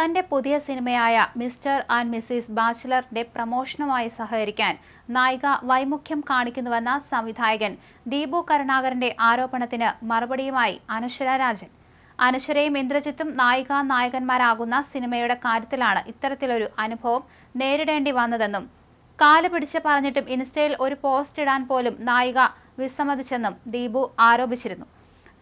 തന്റെ പുതിയ സിനിമയായ മിസ്റ്റർ ആൻഡ് മിസ്സിസ് ബാച്ചിലറിന്റെ പ്രമോഷനുമായി സഹകരിക്കാൻ നായിക വൈമുഖ്യം കാണിക്കുന്നുവെന്ന സംവിധായകൻ ദീപു കരുണാകരന്റെ ആരോപണത്തിന് മറുപടിയുമായി അനശ്വര രാജൻ. അനശ്വരയും ഇന്ദ്രജിത്തും നായിക നായകന്മാരാകുന്ന സിനിമയുടെ കാര്യത്തിലാണ് ഇത്തരത്തിലൊരു അനുഭവം നേരിടേണ്ടി വന്നതെന്നും കാൽ പിടിച്ച് പറഞ്ഞിട്ടും ഇൻസ്റ്റയിൽ ഒരു പോസ്റ്റ് ഇടാൻ പോലും നായിക വിസമ്മതിച്ചെന്നും ദീപു ആരോപിച്ചിരുന്നു.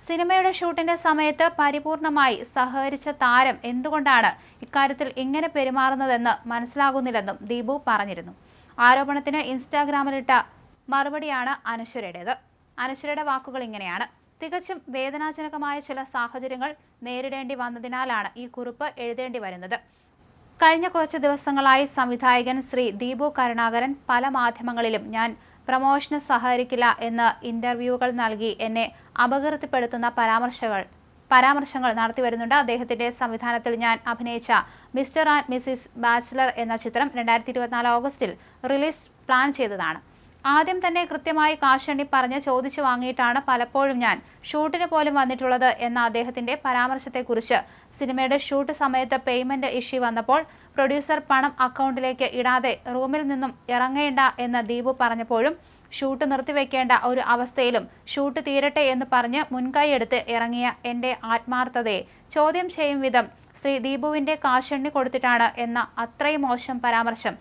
സിനിമയുടെ ഷൂട്ടിന്റെ സമയത്ത് പരിപൂർണമായി സഹകരിച്ച താരം എന്തുകൊണ്ടാണ് ഇക്കാര്യത്തിൽ ഇങ്ങനെ പെരുമാറുന്നതെന്ന് മനസ്സിലാകുന്നില്ലെന്നും ദീപു പറഞ്ഞിരുന്നു. ആരോപണത്തിന് ഇൻസ്റ്റാഗ്രാമിലിട്ട മറുപടിയാണ് അനശ്വരയുടേത്. അനശ്വരയുടെ വാക്കുകൾ ഇങ്ങനെയാണ്. തികച്ചും വേദനാജനകമായ ചില സാഹചര്യങ്ങൾ നേരിടേണ്ടി വന്നതിനാലാണ് ഈ കുറിപ്പ് എഴുതേണ്ടി വരുന്നത്. കഴിഞ്ഞ കുറച്ച് ദിവസങ്ങളായി സംവിധായകൻ ശ്രീ ദീപു കരുണാകരൻ പല മാധ്യമങ്ങളിലും ഞാൻ പ്രമോഷന് സഹകരിക്കില്ല എന്ന് ഇന്റർവ്യൂകൾ നൽകി എന്നെ അപകീർത്തിപ്പെടുത്തുന്ന പരാമർശങ്ങൾ പരാമർശങ്ങൾ നടത്തി വരുന്നുണ്ട് അദ്ദേഹത്തിന്റെ സംവിധാനത്തിൽ ഞാൻ അഭിനയിച്ച മിസ്റ്റർ ആൻഡ് മിസിസ് ബാച്ചിലർ എന്ന ചിത്രം രണ്ടായിരത്തി ഇരുപത്തിനാല് ഓഗസ്റ്റിൽ റിലീസ് പ്ലാൻ ചെയ്തതാണ്. ആദ്യം തന്നെ കൃത്യമായി കാശണ്ണി പറഞ്ഞ് ചോദിച്ചു വാങ്ങിയിട്ടാണ് പലപ്പോഴും ഞാൻ ഷൂട്ടിന് പോലും വന്നിട്ടുള്ളത് എന്ന അദ്ദേഹത്തിന്റെ പരാമർശത്തെക്കുറിച്ച് സിനിമയുടെ ഷൂട്ട് സമയത്ത് പേയ്മെന്റ് ഇഷ്യൂ വന്നപ്പോൾ പ്രൊഡ്യൂസർ പണം അക്കൗണ്ടിലേക്ക് ഇടാതെ റൂമിൽ നിന്നും ഇറങ്ങേണ്ട എന്ന് ദീപു പറഞ്ഞപ്പോഴും ഷൂട്ട് നിർത്തിവെക്കേണ്ട ഒരു അവസ്ഥയിലും ഷൂട്ട് തീരട്ടെ എന്ന് പറഞ്ഞ് മുൻകൈയെടുത്ത് ഇറങ്ങിയ എന്റെ ആത്മാർത്ഥതയെ. ചോദ്യം ചെയ്യും വിധം ശ്രീ ദീപുവിന്റെ കാശെണ്ണി കൊടുത്തിട്ടാണ് എന്ന അത്രയും മോശം പരാമർശം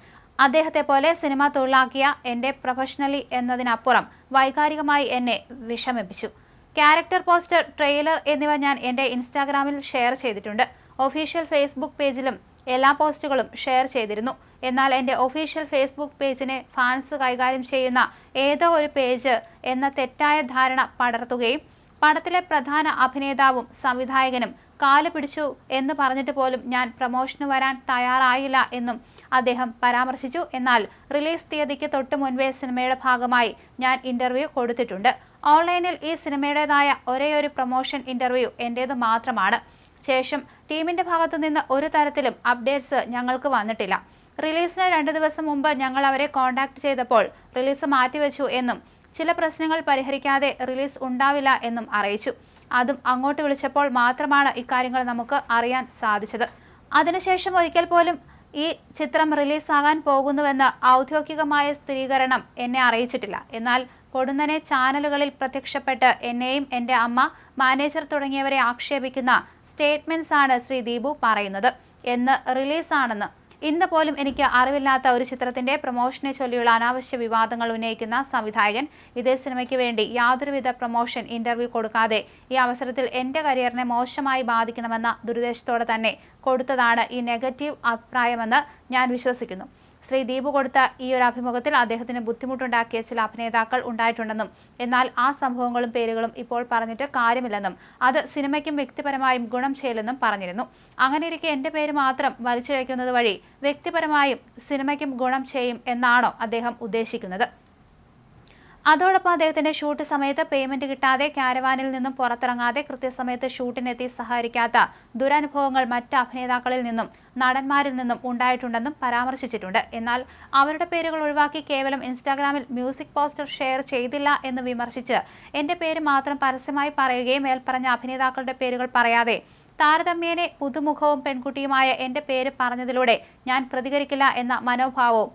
അദ്ദേഹത്തെ പോലെ സിനിമ തൊഴിലാക്കിയ എന്റെ പ്രൊഫഷണലി എന്നതിനപ്പുറം വൈകാരികമായി എന്നെ വിഷമിപ്പിച്ചു. ക്യാരക്ടർ പോസ്റ്റർ ട്രെയിലർ എന്നിവ ഞാൻ എന്റെ ഇൻസ്റ്റാഗ്രാമിൽ ഷെയർ ചെയ്തിട്ടുണ്ട്. ഒഫീഷ്യൽ ഫേസ്ബുക്ക് പേജിലും എല്ലാ പോസ്റ്റുകളും ഷെയർ ചെയ്തിരുന്നു. എന്നാൽ എന്റെ ഒഫീഷ്യൽ ഫേസ്ബുക്ക് പേജിനെ ഫാൻസ് കൈകാര്യം ചെയ്യുന്ന ഏതോ ഒരു പേജ് എന്ന തെറ്റായ ധാരണ പടർത്തുകയും പടത്തിലെ പ്രധാന അഭിനേതാവും സംവിധായകനും കാൽ പിടിച്ചു എന്ന് പറഞ്ഞിട്ട് പോലും ഞാൻ പ്രമോഷന് വരാൻ തയ്യാറായില്ല എന്നും അദ്ദേഹം പരാമർശിച്ചു. എന്നാൽ റിലീസ് തീയതിക്ക് തൊട്ട് മുൻപേ സിനിമയുടെ ഭാഗമായി ഞാൻ ഇന്റർവ്യൂ കൊടുത്തിട്ടുണ്ട്. ഓൺലൈനിൽ ഈ സിനിമയുടേതായ ഒരേയൊരു പ്രൊമോഷൻ ഇന്റർവ്യൂ എന്റേത് മാത്രമാണ്. ശേഷം ടീമിന്റെ ഭാഗത്തു നിന്ന് ഒരു തരത്തിലും അപ്ഡേറ്റ്സ് ഞങ്ങൾക്ക് വന്നിട്ടില്ല. റിലീസിന് രണ്ട് ദിവസം മുമ്പ് ഞങ്ങൾ അവരെ കോൺടാക്ട് ചെയ്തപ്പോൾ റിലീസ് മാറ്റിവെച്ചു എന്നും ചില പ്രശ്നങ്ങൾ പരിഹരിക്കാതെ റിലീസ് ഉണ്ടാവില്ല എന്നും അറിയിച്ചു. അതും അങ്ങോട്ട് വിളിച്ചപ്പോൾ മാത്രമാണ് ഇക്കാര്യങ്ങൾ നമുക്ക് അറിയാൻ സാധിച്ചത്. അതിനുശേഷം ഒരിക്കൽ പോലും ഈ ചിത്രം റിലീസാകാൻ പോകുന്നുവെന്ന് ഔദ്യോഗികമായ സ്ഥിരീകരണം എന്നെ അറിയിച്ചിട്ടില്ല. എന്നാൽ കൊടുന്നനെ ചാനലുകളിൽ പ്രത്യക്ഷപ്പെട്ട് എന്നെയും എന്റെ അമ്മ മാനേജർ തുടങ്ങിയവരെ ആക്ഷേപിക്കുന്ന സ്റ്റേറ്റ്മെന്റ്സ് ആണ് ശ്രീ ദീപു പറയുന്നത്. എന്ന് റിലീസാണെന്ന് ഇന്ന് പോലും എനിക്ക് അറിവില്ലാത്ത ഒരു ചിത്രത്തിന്റെ പ്രൊമോഷനെ ചൊല്ലിയുള്ള അനാവശ്യ വിവാദങ്ങൾ ഉന്നയിക്കുന്ന സംവിധായകൻ ഇതേ സിനിമയ്ക്ക് വേണ്ടി യാതൊരുവിധ പ്രൊമോഷൻ ഇന്റർവ്യൂ കൊടുക്കാതെ ഈ അവസരത്തിൽ എന്റെ കരിയറിനെ മോശമായി ബാധിക്കണമെന്ന ദുരുദ്ദേശത്തോടെ തന്നെ കൊടുത്തതാണ് ഈ നെഗറ്റീവ് അഭിപ്രായമെന്ന് ഞാൻ വിശ്വസിക്കുന്നു. ശ്രീ ദീപു കൊടുത്ത ഈ ഒരു അഭിമുഖത്തിൽ അദ്ദേഹത്തിന് ബുദ്ധിമുട്ടുണ്ടാക്കിയ ചില അഭിനേതാക്കൾ ഉണ്ടായിട്ടുണ്ടെന്നും എന്നാൽ ആ സംഭവങ്ങളും പേരുകളും ഇപ്പോൾ പറഞ്ഞിട്ട് കാര്യമില്ലെന്നും അത് സിനിമയ്ക്കും വ്യക്തിപരമായും ഗുണം ചെയ്യില്ലെന്നും പറഞ്ഞിരുന്നു. അങ്ങനെയിരിക്കെ എന്റെ പേര് മാത്രം വലിച്ചിഴയ്ക്കുന്നത് വഴി വ്യക്തിപരമായും സിനിമയ്ക്കും ഗുണം ചെയ്യും എന്നാണോ അദ്ദേഹം ഉദ്ദേശിക്കുന്നത്? അതോടൊപ്പം അദ്ദേഹത്തിന്റെ ഷൂട്ട് സമയത്ത് പേയ്മെന്റ് കിട്ടാതെ ക്യാരവാനിൽ നിന്നും പുറത്തിറങ്ങാതെ കൃത്യസമയത്ത് ഷൂട്ടിനെത്തി സഹകരിക്കാത്ത ദുരനുഭവങ്ങൾ മറ്റ് അഭിനേതാക്കളിൽ നിന്നും നടന്മാരിൽ നിന്നും ഉണ്ടായിട്ടുണ്ടെന്നും പരാമർശിച്ചിട്ടുണ്ട്. എന്നാൽ അവരുടെ പേരുകൾ ഒഴിവാക്കി കേവലം ഇൻസ്റ്റാഗ്രാമിൽ മ്യൂസിക് പോസ്റ്റർ ഷെയർ ചെയ്തില്ല എന്ന് വിമർശിച്ച് എന്റെ പേര് മാത്രം പരസ്യമായി പറയുകയും മേൽപ്പറഞ്ഞ അഭിനേതാക്കളുടെ പേരുകൾ പറയാതെ താരതമ്യേനെ പുതുമുഖവും പെൺകുട്ടിയുമായ എന്റെ പേര് പറഞ്ഞതിലൂടെ ഞാൻ പ്രതികരിക്കില്ല എന്ന മനോഭാവവും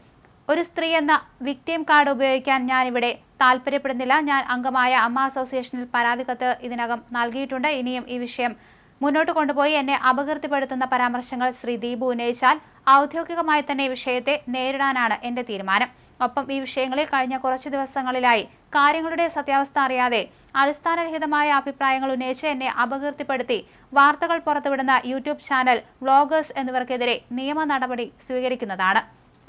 ഒരു സ്ത്രീ എന്ന വിക്ടിം കാർഡ് ഉപയോഗിക്കാൻ ഞാനിവിടെ താല്പര്യപ്പെടുന്നില്ല. ഞാൻ അംഗമായ അമ്മ അസോസിയേഷനിൽ പരാതി കത്ത് ഇതിനകം നൽകിയിട്ടുണ്ട്. ഇനിയും ഈ വിഷയം മുന്നോട്ട് കൊണ്ടുപോയി എന്നെ അപകീർത്തിപ്പെടുത്തുന്ന പരാമർശങ്ങൾ ശ്രീ ദീപു ഉന്നയിച്ചാൽ ഔദ്യോഗികമായി തന്നെ ഈ വിഷയത്തെ നേരിടാനാണ് എന്റെ തീരുമാനം. ഒപ്പം ഈ വിഷയങ്ങളിൽ കഴിഞ്ഞ കുറച്ചു ദിവസങ്ങളിലായി കാര്യങ്ങളുടെ സത്യാവസ്ഥ അറിയാതെ അടിസ്ഥാനരഹിതമായ അഭിപ്രായങ്ങൾ ഉന്നയിച്ച് എന്നെ അപകീർത്തിപ്പെടുത്തി വാർത്തകൾ പുറത്തുവിടുന്ന യൂട്യൂബ് ചാനൽ വ്ളോഗേഴ്സ് എന്നിവർക്കെതിരെ നിയമ നടപടി സ്വീകരിക്കുന്നതാണ്.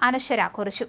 അനശ്വര കുറിച്ചു.